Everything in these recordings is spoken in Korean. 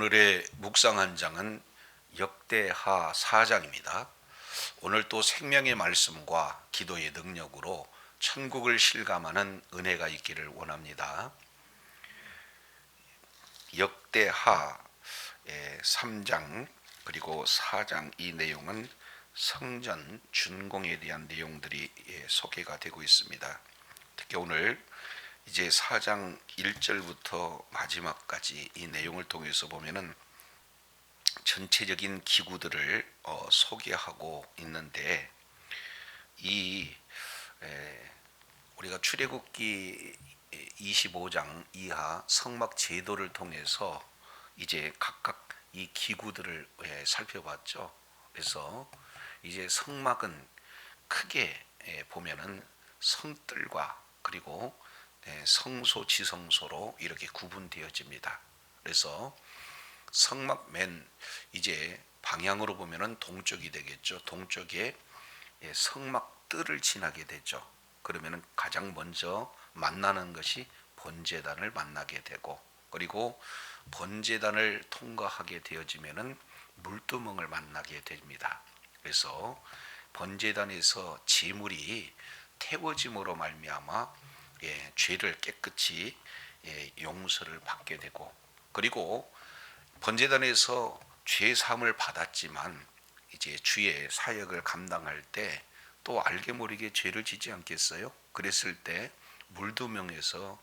오늘의 묵상 한 장은 역대하 4장입니다. 오늘 또 생명의 말씀과 기도의 능력으로 천국을 실감하는 은혜가 있기를 원합니다. 역대하 3장 그리고 4장 이 내용은 성전 준공에 대한 내용들이 예, 소개가 되고 있습니다. 특히 오늘 이제 4장 1절부터 마지막까지 이 내용을 통해서 보면은 전체적인 기구들을 어, 소개하고 있는데 이 에, 우리가 출애굽기 25장 이하 성막 제도를 통해서 이제 각각 이 기구들을 예, 살펴봤죠. 그래서 이제 성막은 크게 예, 보면은 성뜰과 그리고 예, 성소 지성소로 이렇게 구분되어집니다. 그래서 성막 맨 이제 방향으로 보면은 동쪽이 되겠죠. 동쪽에 예, 성막 뜰을 지나게 되죠. 그러면은 가장 먼저 만나는 것이 번제단을 만나게 되고 그리고 번제단을 통과하게 되어지면은 물두멍을 만나게 됩니다. 그래서 번제단에서 제물이 태워짐으로 말미암아 예, 죄를 깨끗이 예, 용서를 받게 되고 그리고 번제단에서 죄 사함을 받았지만 이제 주의 사역을 감당할 때 또 알게 모르게 죄를 짓지 않겠어요? 그랬을 때 물두명에서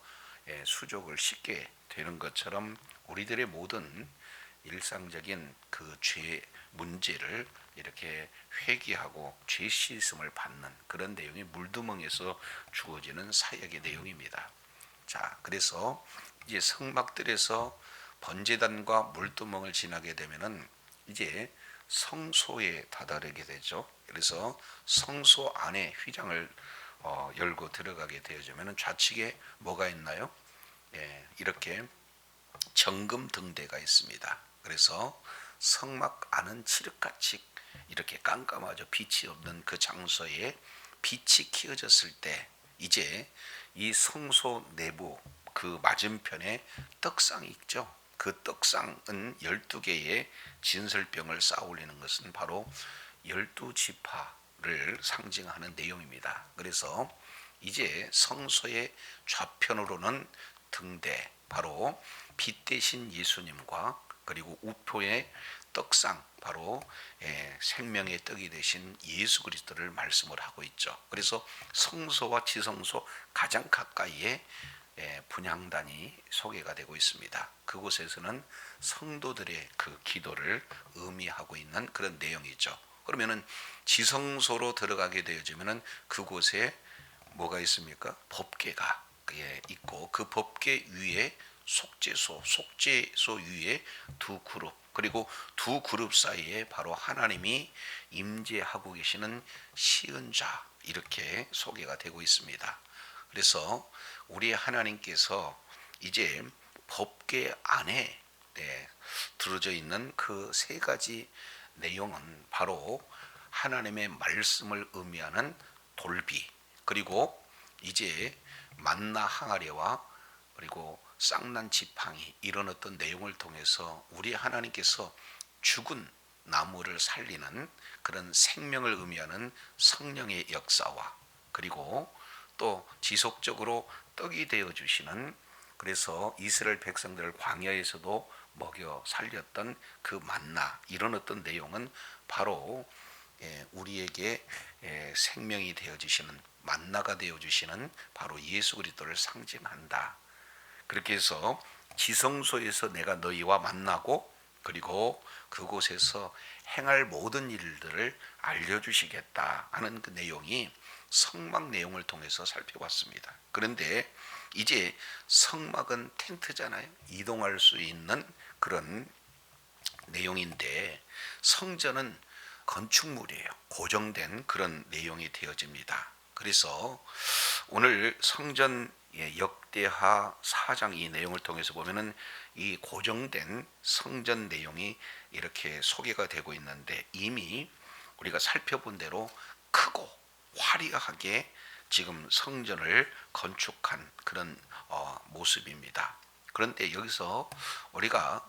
예, 수족을 씻게 되는 것처럼 우리들의 모든 일상적인 그 죄 문제를 이렇게 회개하고 죄 씻음을 받는 그런 내용이 물두멍에서 주어지는 사역의 내용입니다. 자, 그래서 이제 성막들에서 번제단과 물두멍을 지나게 되면은 이제 성소에 다다르게 되죠. 그래서 성소 안에 휘장을 어, 열고 들어가게 되어지면 좌측에 뭐가 있나요? 예, 이렇게 정금 등대가 있습니다. 그래서 성막 안은 칠흑같이 이렇게 깜깜하죠. 빛이 없는 그 장소에 빛이 키워졌을 때 이제 이 성소 내부 그 맞은편에 떡상이 있죠. 그 떡상은 12개의 진설병을 쌓아 올리는 것은 바로 열두 지파를 상징하는 내용입니다. 그래서 이제 성소의 좌편으로는 등대 바로 빛 대신 예수님과 그리고 우표의 떡상 바로 예, 생명의 떡이 되신 예수 그리스도를 말씀을 하고 있죠. 그래서 성소와 지성소 가장 가까이에 예, 분향단이 소개가 되고 있습니다. 그곳에서는 성도들의 그 기도를 의미하고 있는 그런 내용이죠. 그러면은 지성소로 들어가게 되어지면은 그곳에 뭐가 있습니까? 법계가 예, 있고 그 법계 위에 속죄소, 속죄소 위에 두 그룹 그리고 두 그룹 사이에 바로 하나님이 임재하고 계시는 시은자 이렇게 소개가 되고 있습니다. 그래서 우리 하나님께서 이제 법계 안에 네, 들어져 있는 그 세 가지 내용은 바로 하나님의 말씀을 의미하는 돌비 그리고 이제 만나 항아리와 그리고 쌍난 지팡이 이런 어떤 내용을 통해서 우리 하나님께서 죽은 나무를 살리는 그런 생명을 의미하는 성령의 역사와 그리고 또 지속적으로 떡이 되어 주시는 그래서 이스라엘 백성들을 광야에서도 먹여 살렸던 그 만나 이런 어떤 내용은 바로 예, 우리에게 예, 생명이 되어 주시는 만나가 되어 주시는 바로 예수 그리스도를 상징한다. 그렇게 해서 지성소에서 내가 너희와 만나고 그리고 그곳에서 행할 모든 일들을 알려주시겠다 하는 그 내용이 성막 내용을 통해서 살펴봤습니다. 그런데 이제 성막은 텐트잖아요. 이동할 수 있는 그런 내용인데 성전은 건축물이에요. 고정된 그런 내용이 되어집니다. 그래서 오늘 성전 역대하 4장 이 내용을 통해서 보면은 이 고정된 성전 내용이 이렇게 소개가 되고 있는데 이미 우리가 살펴본 대로 크고 화려하게 지금 성전을 건축한 그런 어, 모습입니다. 그런데 여기서 우리가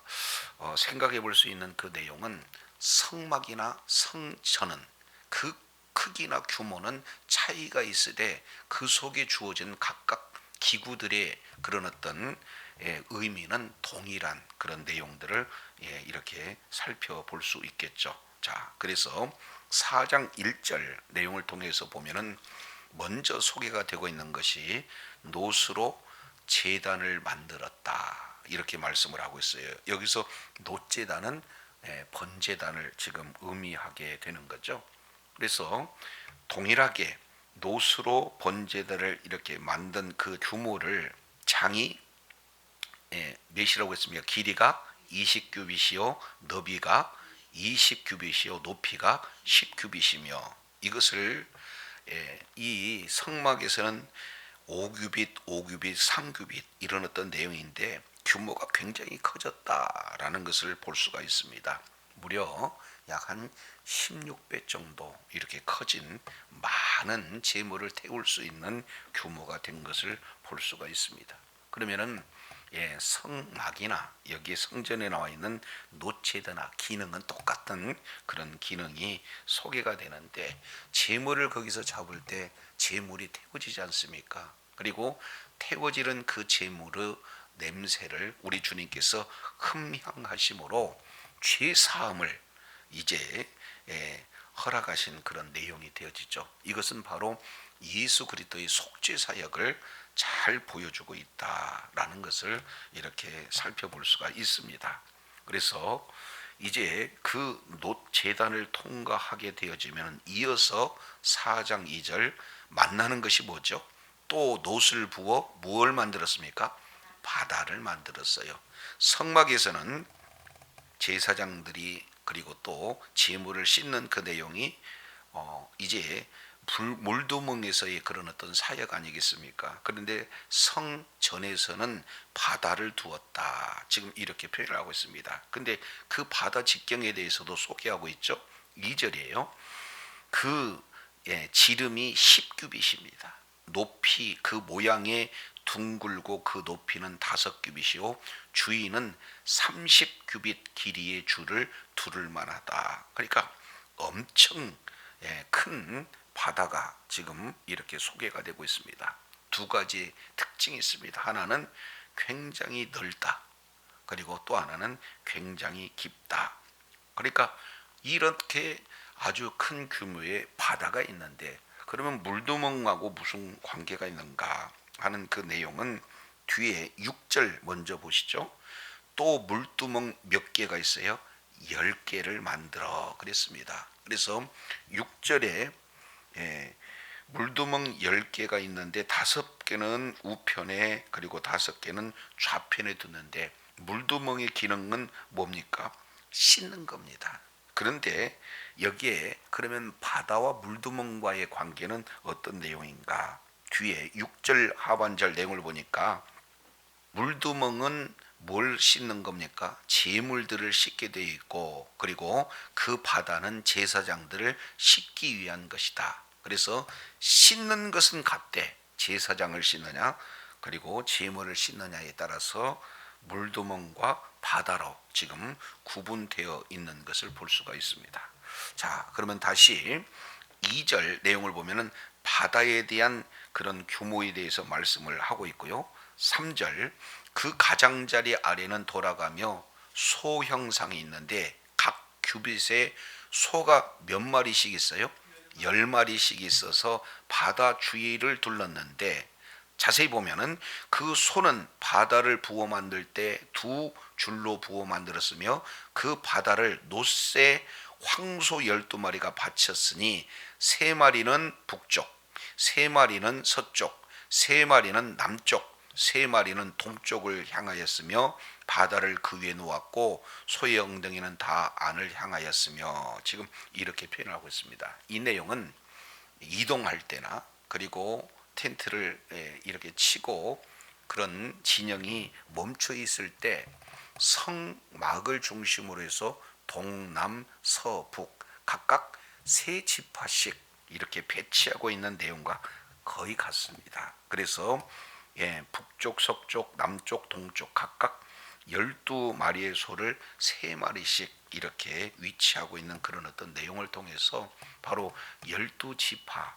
어, 생각해 볼 수 있는 그 내용은 성막이나 성전은 그 크기나 규모는 차이가 있으되 그 속에 주어진 각각 기구들의 그런 어떤 예, 의미는 동일한 그런 내용들을 예, 이렇게 살펴볼 수 있겠죠. 자, 그래서 4장 1절 내용을 통해서 보면은 먼저 소개가 되고 있는 것이 노스로 재단을 만들었다. 이렇게 말씀을 하고 있어요. 여기서 노재단은 예, 번재단을 지금 의미하게 되는 거죠. 그래서 동일하게 노스로 번제단을 이렇게 만든 그 규모를 장이 예, 몇이라고 했습니까? 길이가 20규빗이요, 너비가 20규빗이요, 높이가 10규빗이며 이것을 예, 이 성막에서는 5규빗, 5규빗, 3규빗 이런 어떤 내용인데 규모가 굉장히 커졌다라는 것을 볼 수가 있습니다. 무려 약 한 16배 정도 이렇게 커진 많은 재물을 태울 수 있는 규모가 된 것을 볼 수가 있습니다. 그러면은 예, 성막이나 여기 성전에 나와 있는 노체드나 기능은 똑같은 그런 기능이 소개가 되는데 재물을 거기서 잡을 때 재물이 태워지지 않습니까? 그리고 태워지는 그 재물의 냄새를 우리 주님께서 흠향하심으로 죄 사함을 이제 예, 허락하신 그런 내용이 되어지죠. 이것은 바로 예수 그리스도의 속죄 사역을 잘 보여주고 있다라는 것을 이렇게 살펴볼 수가 있습니다. 그래서 이제 그노 재단을 통과하게 되어지면 이어서 4장 2절 만나는 것이 뭐죠? 또 노을 부어 무엇을 만들었습니까? 바다를 만들었어요. 성막에서는 제사장들이 그리고 또 재물을 씻는 그 내용이 어 이제 불, 물두멍에서의 그런 어떤 사역 아니겠습니까? 그런데 성전에서는 바다를 두었다. 지금 이렇게 표현을 하고 있습니다. 근데 그 바다 직경에 대해서도 소개하고 있죠. 2절이에요. 그 예, 지름이 10규빗입니다. 높이 그 모양의 둥글고 그 높이는 다섯 규빗이요 주위는 30규빗 길이의 줄을 두를 만하다. 그러니까 엄청 예, 큰 바다가 지금 이렇게 소개가 되고 있습니다. 두 가지 특징이 있습니다. 하나는 굉장히 넓다. 그리고 또 하나는 굉장히 깊다. 그러니까 이렇게 아주 큰 규모의 바다가 있는데 그러면 물두멍하고 무슨 관계가 있는가 하는 그 내용은 뒤에 6절 먼저 보시죠. 또 물두멍 몇 개가 있어요? 10개를 만들어 그랬습니다. 그래서 6절에 예, 물두멍 10개가 있는데 다섯 개는 우편에 그리고 다섯 개는 좌편에 두는데 물두멍의 기능은 뭡니까? 씻는 겁니다. 그런데 여기에 그러면 바다와 물두멍과의 관계는 어떤 내용인가? 뒤에 6절 하반절 내용을 보니까 물두멍은 뭘 씻는 겁니까? 재물들을 씻게 되어 있고 그리고 그 바다는 제사장들을 씻기 위한 것이다. 그래서 씻는 것은 같대. 제사장을 씻느냐 그리고 재물을 씻느냐에 따라서 물두멍과 바다로 지금 구분되어 있는 것을 볼 수가 있습니다. 자, 그러면 다시 2절 내용을 보면은 바다에 대한 그런 규모에 대해서 말씀을 하고 있고요. 3절 그 가장자리 아래는 돌아가며 소 형상이 있는데 각 규빗에 소가 몇 마리씩 있어요? 열 마리씩 있어서 바다 주위를 둘렀는데 자세히 보면은 그 소는 바다를 부어 만들 때 두 줄로 부어 만들었으며 그 바다를 노새 황소 열두 마리가 바쳤으니 세 마리는 북쪽, 세 마리는 서쪽, 세 마리는 남쪽, 세 마리는 동쪽을 향하였으며 바다를 그 위에 놓았고 소의 엉덩이는 다 안을 향하였으며 지금 이렇게 표현 하고 있습니다. 이 내용은 이동할 때나 그리고 텐트를 예, 이렇게 치고 그런 진영이 멈춰 있을 때 성막을 중심으로 해서 동남 서북 각각 세 지파씩 이렇게 배치하고 있는 내용과 거의 같습니다. 그래서 예, 북쪽, 서쪽, 남쪽, 동쪽 각각 12마리의 소를 3마리씩 이렇게 위치하고 있는 그런 어떤 내용을 통해서 바로 12지파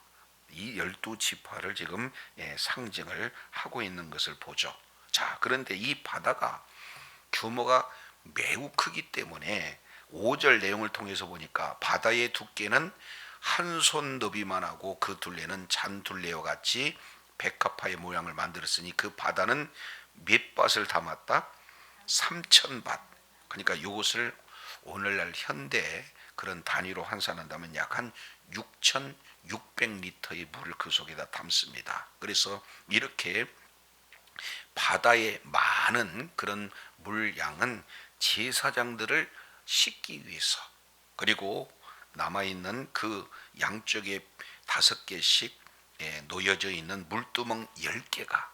이 12지파를 지금 예, 상징을 하고 있는 것을 보죠. 자, 그런데 이 바다가 규모가 매우 크기 때문에 5절 내용을 통해서 보니까 바다의 두께는 한 손 너비만 하고 그 둘레는 잔둘레와 같이 백합화의 모양을 만들었으니 그 바다는 몇 밭을 담았다? 3천 밭. 그러니까 이것을 오늘날 현대 그런 단위로 환산한다면 약 한 6,600리터의 물을 그 속에다 담습니다. 그래서 이렇게 바다에 많은 그런 물량은 제사장들을 씻기 위해서 그리고 남아 있는 그 양쪽에 다섯 개씩 예, 놓여져 있는 물두멍 열 개가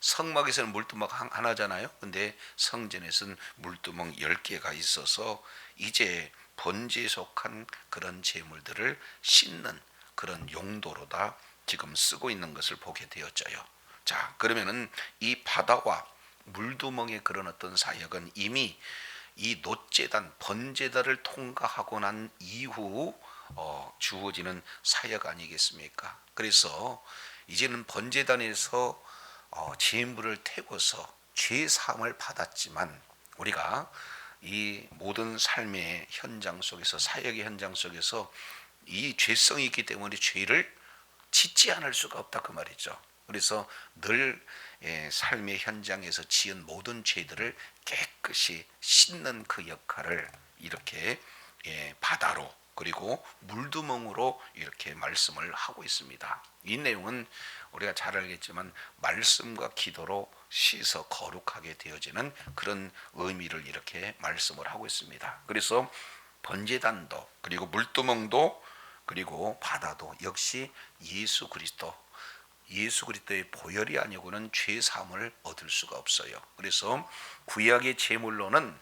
성막에서는 물두멍 한- 하나잖아요. 근데 성전에서는 물두멍 열 개가 있어서 이제 번제에 속한 그런 제물들을 씻는 그런 용도로 다 지금 쓰고 있는 것을 보게 되었죠요. 자, 그러면은 이 바다와 물두멍의 그런 어떤 사역은 이미 이 노제단 번제단을 통과하고 난 이후 어, 주어지는 사역 아니겠습니까? 그래서 이제는 번제단에서 어, 제물을 태워서 죄 사함을 받았지만 우리가 이 모든 삶의 현장 속에서 사역의 현장 속에서 이 죄성이 있기 때문에 죄를 짓지 않을 수가 없다 그 말이죠. 그래서 늘 예, 삶의 현장에서 지은 모든 죄들을 깨끗이 씻는 그 역할을 이렇게 예, 바다로 그리고 물두멍으로 이렇게 말씀을 하고 있습니다. 이 내용은 우리가 잘 알겠지만 말씀과 기도로 씻어 거룩하게 되어지는 그런 의미를 이렇게 말씀을 하고 있습니다. 그래서 번제단도 그리고 물두멍도 그리고 바다도 역시 예수 그리스도 예수 그리스도의 보혈이 아니고는 죄 사함을 얻을 수가 없어요. 그래서 구약의 제물로는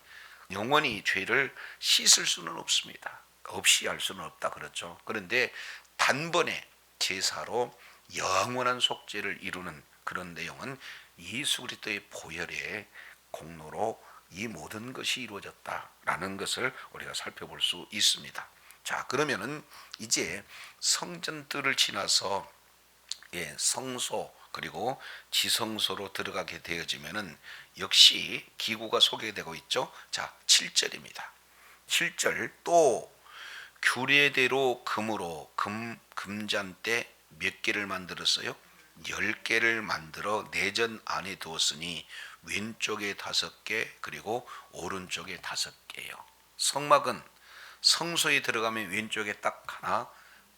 영원히 죄를 씻을 수는 없습니다. 없이 할 수는 없다 그렇죠. 그런데 단번에 제사로 영원한 속죄를 이루는 그런 내용은 예수 그리스도의 보혈의 공로로 이 모든 것이 이루어졌다라는 것을 우리가 살펴볼 수 있습니다. 자, 그러면은 이제 성전들을 지나서 예, 성소 그리고 지성소로 들어가게 되어지면은 역시 기구가 소개되고 있죠. 자, 7절입니다. 7절 또 규례대로 금으로 금 금잔대 몇 개를 만들었어요? 열 개를 만들어 내전 안에 두었으니 왼쪽에 다섯 개 그리고 오른쪽에 다섯 개요. 성막은 성소에 들어가면 왼쪽에 딱 하나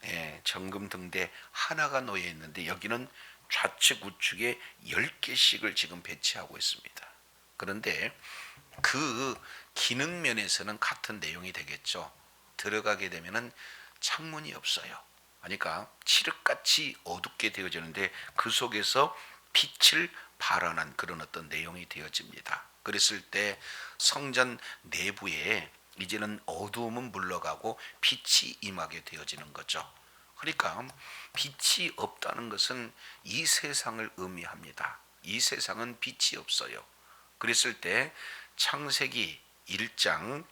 예, 정금 등대 하나가 놓여 있는데 여기는 좌측 우측에 열 개씩을 지금 배치하고 있습니다. 그런데 그 기능 면에서는 같은 내용이 되겠죠. 들어가게 되면은 창문이 없어요. 그러니까 칠흑같이 어둡게 되어지는데 그 속에서 빛을 발환한 그런 어떤 내용이 되어집니다. 그랬을 때 성전 내부에 이제는 어두움은 물러가고 빛이 임하게 되어지는 거죠. 그러니까 빛이 없다는 것은 이 세상을 의미합니다. 이 세상은 빛이 없어요. 그랬을 때 창세기 1장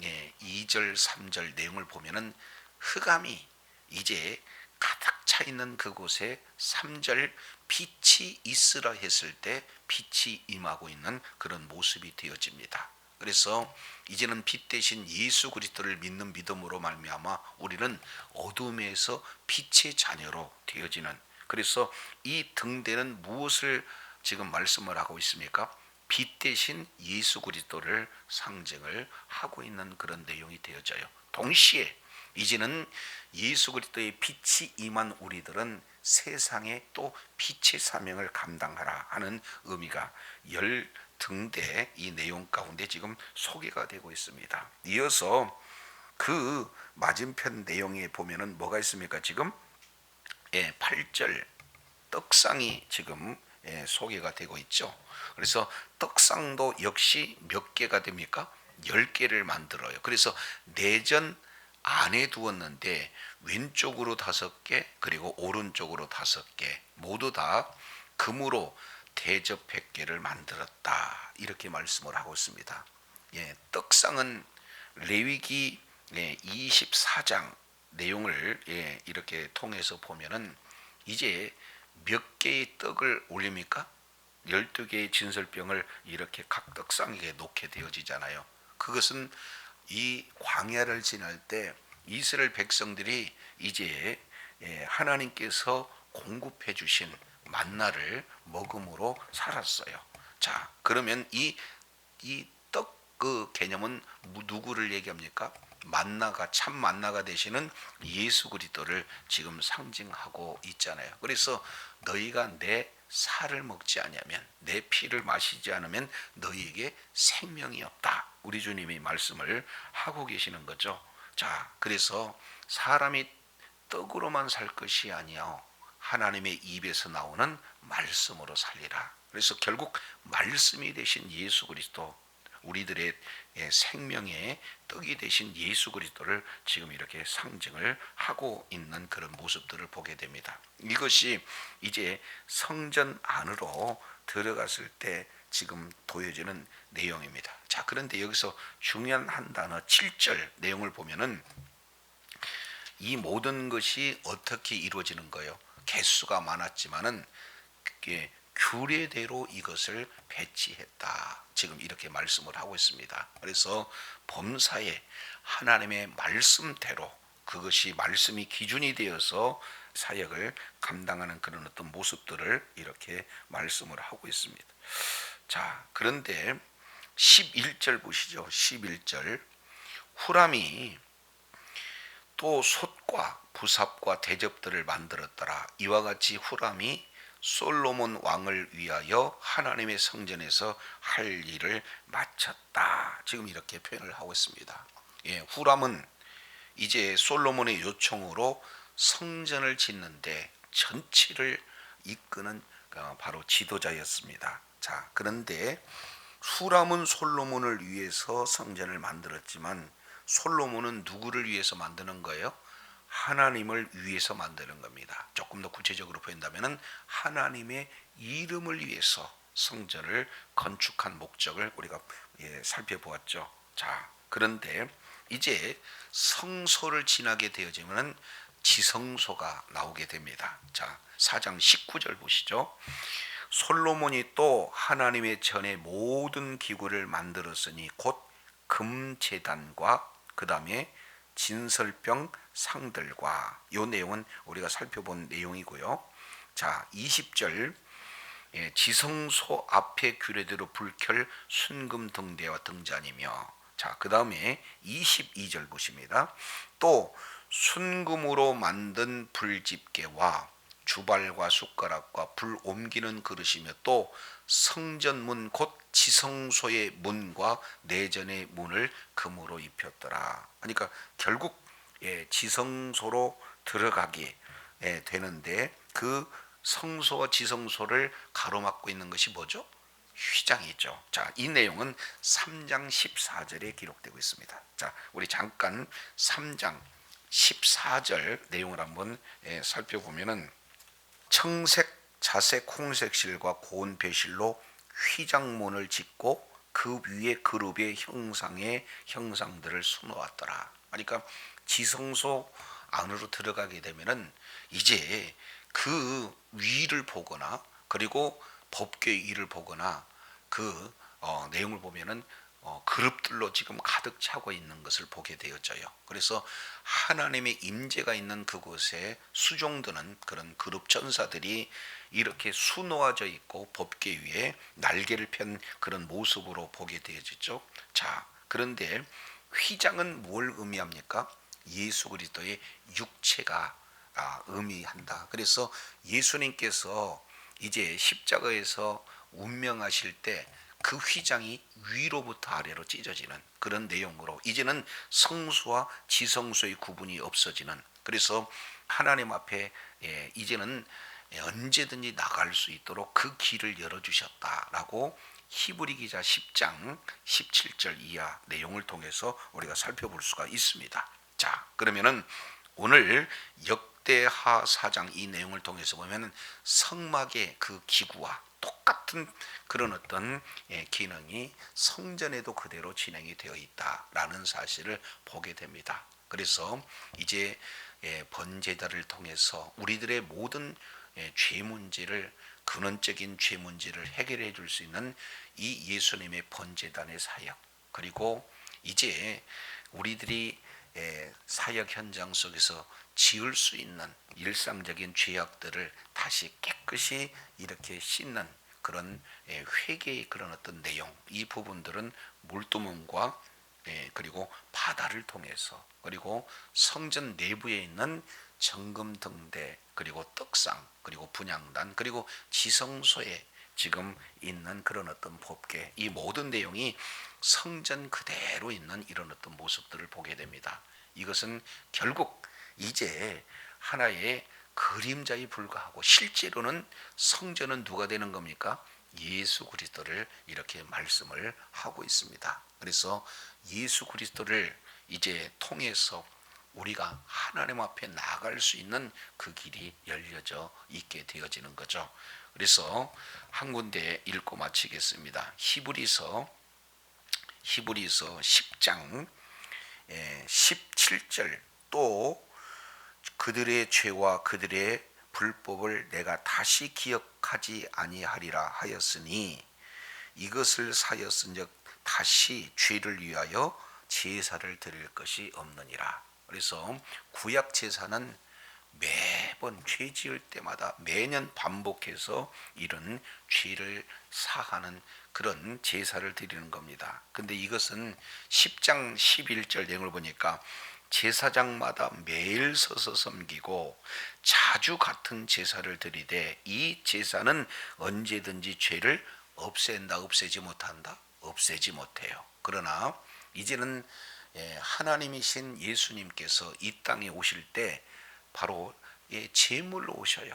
2절 3절 내용을 보면은 흑암이 이제 가득 차 있는 그곳에 3절 빛이 있으라 했을 때 빛이 임하고 있는 그런 모습이 되어집니다. 그래서 이제는 빛 대신 예수 그리스도를 믿는 믿음으로 말미암아 우리는 어둠에서 빛의 자녀로 되어지는 그래서 이 등대는 무엇을 지금 말씀을 하고 있습니까? 빛 대신 예수 그리스도를 상징을 하고 있는 그런 내용이 되어져요. 동시에 이제는 예수 그리스도의 빛이 임한 우리들은 세상에 또 빛의 사명을 감당하라 하는 의미가 열 등대 이 내용 가운데 지금 소개가 되고 있습니다. 이어서 그 맞은편 내용에 보면은 뭐가 있습니까? 지금 예, 8절 떡상이 지금 예, 소개가 되고 있죠. 그래서 떡상도 역시 몇 개가 됩니까? 10개를 만들어요. 그래서 내전 안에 두었는데 왼쪽으로 다섯 개 그리고 오른쪽으로 다섯 개 모두 다 금으로 대접 100개를 만들었다. 이렇게 말씀을 하고 있습니다. 예, 떡상은 레위기 예, 24장 내용을 예, 이렇게 통해서 보면은 이제 몇 개의 떡을 올립니까? 12개의 진설병을 이렇게 각 떡상에 놓게 되어지잖아요. 그것은 이 광야를 지날 때 이스라엘 백성들이 이제 예, 하나님께서 공급해 주신 만나를 먹음으로 살았어요. 자, 그러면 이 이 떡 그 개념은 무- 누구를 얘기합니까? 만나가 참 만나가 되시는 예수 그리스도를 지금 상징하고 있잖아요. 그래서 너희가 내 살을 먹지 않으면 내 피를 마시지 않으면 너희에게 생명이 없다. 우리 주님이 말씀을 하고 계시는 거죠. 자, 그래서 사람이 떡으로만 살 것이 아니요 하나님의 입에서 나오는 말씀으로 살리라. 그래서 결국 말씀이 되신 예수 그리스도 우리들의 예, 생명의 떡이 되신 예수 그리스도를 지금 이렇게 상징을 하고 있는 그런 모습들을 보게 됩니다. 이것이 이제 성전 안으로 들어갔을 때 지금 보여지는 내용입니다. 자, 그런데 여기서 중요한 한 단어 7절 내용을 보면은 이 모든 것이 어떻게 이루어지는 거예요? 개수가 많았지만은 그게 규례대로 이것을 배치했다. 지금 이렇게 말씀을 하고 있습니다. 그래서 범사에 하나님의 말씀대로 그것이 말씀이 기준이 되어서 사역을 감당하는 그런 어떤 모습들을 이렇게 말씀을 하고 있습니다. 자, 그런데 11절 보시죠. 11절. 후람이 또 솥 과 부삽과 대접들을 만들었더라. 이와 같이 후람이 솔로몬 왕을 위하여 하나님의 성전에서 할 일을 마쳤다. 지금 이렇게 표현을 하고 있습니다. 예, 후람은 이제 솔로몬의 요청으로 성전을 짓는데 전체를 이끄는 어, 바로 지도자였습니다. 자, 그런데 후람은 솔로몬을 위해서 성전을 만들었지만 솔로몬은 누구를 위해서 만드는 거예요? 하나님을 위해서 만드는 겁니다. 조금 더 구체적으로 표현한다면 하나님의 이름을 위해서 성전을 건축한 목적을 우리가 예, 살펴보았죠. 자, 그런데 이제 성소를 지나게 되어지면 지성소가 나오게 됩니다. 자, 4장 19절 보시죠. 솔로몬이 또 하나님의 전에 모든 기구를 만들었으니 곧 금제단과 그 다음에 진설병 상들과 요 내용은 우리가 살펴본 내용이고요. 자, 20절 예, 지성소 앞에 규례대로 불켤 순금 등대와 등잔이며 자, 그 다음에 22절 보십니다. 또 순금으로 만든 불집게와 주발과 숟가락과 불 옮기는 그릇이며 또 성전문 곧 지성소의 문과 내전의 문을 금으로 입혔더라. 그러니까 결국 예, 지성소로 들어가게 예, 되는데 그 성소와 지성소를 가로막고 있는 것이 뭐죠? 휘장이죠. 자, 이 내용은 3장 14절에 기록되고 있습니다. 자, 우리 잠깐 3장 14절 내용을 한번 예, 살펴보면은 청색, 자색, 홍색 실과 고운 배실로 휘장문을 짓고 그 위에 그룹의 형상의 형상들을 수놓았더라. 그러니까 지성소 안으로 들어가게 되면은 이제 그 위를 보거나 그리고 법궤 위를 보거나 그 어, 내용을 보면은 어, 그룹들로 지금 가득 차고 있는 것을 보게 되어져요. 그래서 하나님의 임재가 있는 그곳에 수종드는 그런 그룹 전사들이 이렇게 수놓아져 있고 법궤 위에 날개를 편 그런 모습으로 보게 되어지죠. 자, 그런데 휘장은 뭘 의미합니까? 예수 그리스도의 육체가 아, 의미한다. 그래서 예수님께서 이제 십자가에서 운명하실 때 그 휘장이 위로부터 아래로 찢어지는 그런 내용으로 이제는 성수와 지성수의 구분이 없어지는 그래서 하나님 앞에 예, 이제는 언제든지 나갈 수 있도록 그 길을 열어주셨다라고 히브리 기자 10장 17절 이하 내용을 통해서 우리가 살펴볼 수가 있습니다. 자, 그러면은 오늘 역대하 4장 이 내용을 통해서 보면 성막의 그 기구와 똑같은 그런 어떤 예, 기능이 성전에도 그대로 진행이 되어 있다라는 사실을 보게 됩니다. 그래서 이제 예, 번제단을 통해서 우리들의 모든 예, 죄 문제를 근원적인 죄 문제를 해결해 줄 수 있는 이 예수님의 번제단의 사역 그리고 이제 우리들이 예, 사역 현장 속에서 지을 수 있는 일상적인 죄악들을 다시 깨끗이 이렇게 씻는 그런 예, 회개의 그런 어떤 내용 이 부분들은 물두멍과 예, 그리고 바다를 통해서 그리고 성전 내부에 있는 정금 등대 그리고 떡상 그리고 분양단 그리고 지성소에 지금 있는 그런 어떤 법계 이 모든 내용이 성전 그대로 있는 이런 어떤 모습들을 보게 됩니다. 이것은 결국 이제 하나의 그림자에 불과하고 실제로는 성전은 누가 되는 겁니까? 예수 그리스도를 이렇게 말씀을 하고 있습니다. 그래서 예수 그리스도를 이제 통해서 우리가 하나님 앞에 나갈 수 있는 그 길이 열려져 있게 되어지는 거죠. 그래서 한 군데 읽고 마치겠습니다. 히브리서 히브리서 10장 17절 또 그들의 죄와 그들의 불법을 내가 다시 기억하지 아니하리라 하였으니 이것을 사였은즉 다시 죄를 위하여 제사를 드릴 것이 없느니라. 그래서 구약 제사는 매번 죄 지을 때마다 매년 반복해서 이런 죄를 사하는 그런 제사를 드리는 겁니다. 근데 이것은 10장 11절 내용을 보니까 제사장마다 매일 서서 섬기고 자주 같은 제사를 드리되 이 제사는 언제든지 죄를 없앤다 없애지 못한다 없애지 못해요. 그러나 이제는 예, 하나님이신 예수님께서 이 땅에 오실 때 바로 예, 제물로 오셔요.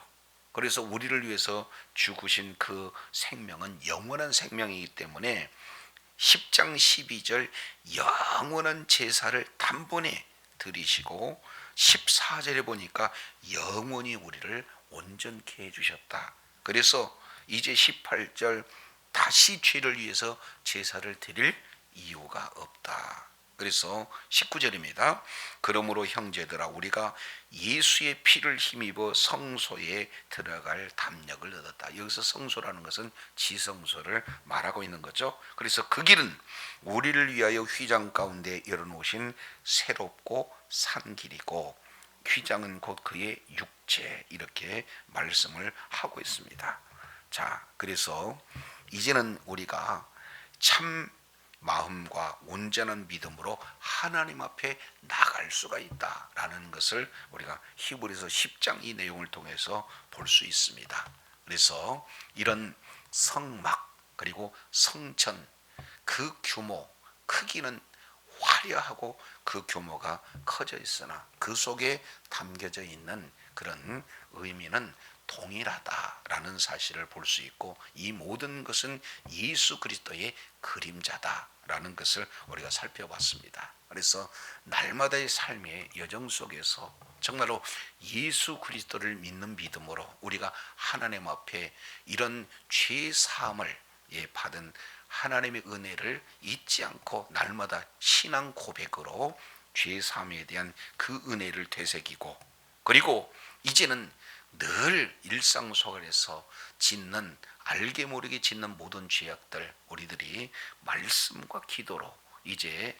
그래서 우리를 위해서 죽으신 그 생명은 영원한 생명이기 때문에 10장 12절 영원한 제사를 단번에 드리시고 14절에 보니까 영원히 우리를 온전케 해 주셨다. 그래서 이제 18절 다시 죄를 위해서 제사를 드릴 이유가 없다. 그래서 19절입니다. 그러므로 형제들아 우리가 예수의 피를 힘입어 성소에 들어갈 담력을 얻었다. 여기서 성소라는 것은 지성소를 말하고 있는 거죠. 그래서 그 길은 우리를 위하여 휘장 가운데 열어놓으신 새롭고 산 길이고 휘장은 곧 그의 육체 이렇게 말씀을 하고 있습니다. 자, 그래서 이제는 우리가 참 마음과 온전한 믿음으로 하나님 앞에 나갈 수가 있다라는 것을 우리가 히브리서 10장 이 내용을 통해서 볼 수 있습니다. 그래서 이런 성막 그리고 성천 그 규모 크기는 화려하고 그 규모가 커져 있으나 그 속에 담겨져 있는 그런 의미는 동일하다라는 사실을 볼 수 있고 이 모든 것은 예수 그리스도의 그림자다 라는 것을 우리가 살펴봤습니다. 그래서 날마다의 삶의 여정 속에서 정말로 예수 그리스도를 믿는 믿음으로 우리가 하나님 앞에 이런 죄 사함을 예, 받은 하나님의 은혜를 잊지 않고 날마다 신앙 고백으로 죄 사함에 대한 그 은혜를 되새기고 그리고 이제는 늘 일상 속에서 짓는 알게 모르게 짓는 모든 죄악들 우리들이 말씀과 기도로 이제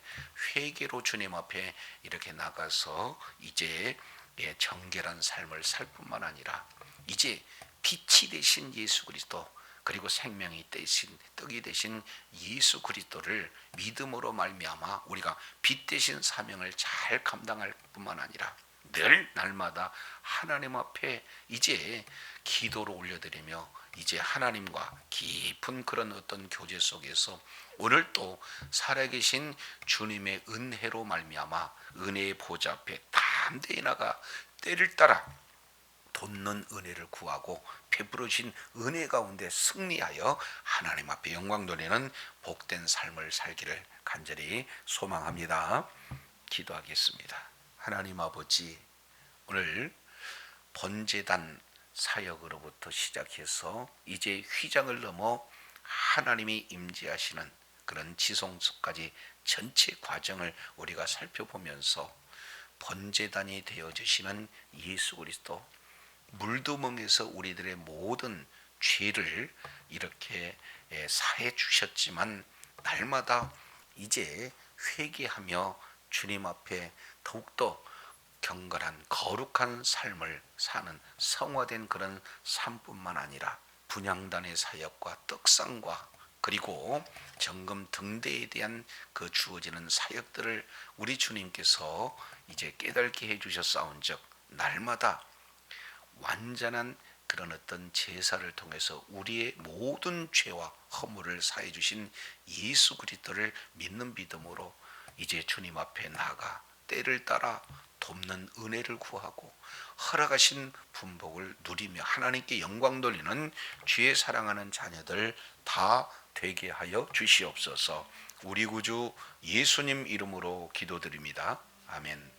회개로 주님 앞에 이렇게 나가서 이제 예, 정결한 삶을 살 뿐만 아니라 이제 빛이 되신 예수 그리스도 그리고 생명이 되신 떡이 되신 예수 그리스도를 믿음으로 말미암아 우리가 빛 되신 사명을 잘 감당할 뿐만 아니라 늘 날마다 하나님 앞에 이제 기도로 올려드리며 이제 하나님과 깊은 그런 어떤 교제 속에서 오늘 또 살아계신 주님의 은혜로 말미암아 은혜의 보좌 앞에 담대히 나가 때를 따라 돋는 은혜를 구하고 베풀어진 은혜 가운데 승리하여 하나님 앞에 영광 돌리는 복된 삶을 살기를 간절히 소망합니다. 기도하겠습니다. 하나님 아버지 오늘 번제단 사역으로부터 시작해서 이제 휘장을 넘어 하나님이 임재하시는 그런 지성소까지 전체 과정을 우리가 살펴보면서 번제단이 되어 주시는 예수 그리스도 물두멍에서 우리들의 모든 죄를 이렇게 예, 사해 주셨지만 날마다 이제 회개하며 주님 앞에 더욱더 경건한 거룩한 삶을 사는 성화된 그런 삶뿐만 아니라 분양단의 사역과 떡상과 그리고 정금 등대에 대한 그 주어지는 사역들을 우리 주님께서 이제 깨닫게 해 주셨사온즉 날마다 완전한 그런 어떤 제사를 통해서 우리의 모든 죄와 허물을 사해 주신 예수 그리스도를 믿는 믿음으로 이제 주님 앞에 나가 때를 따라 돕는 은혜를 구하고 허락하신 분복을 누리며 하나님께 영광 돌리는 주의 사랑하는 자녀들 다 되게 하여 주시옵소서. 우리 구주 예수님 이름으로 기도드립니다. 아멘.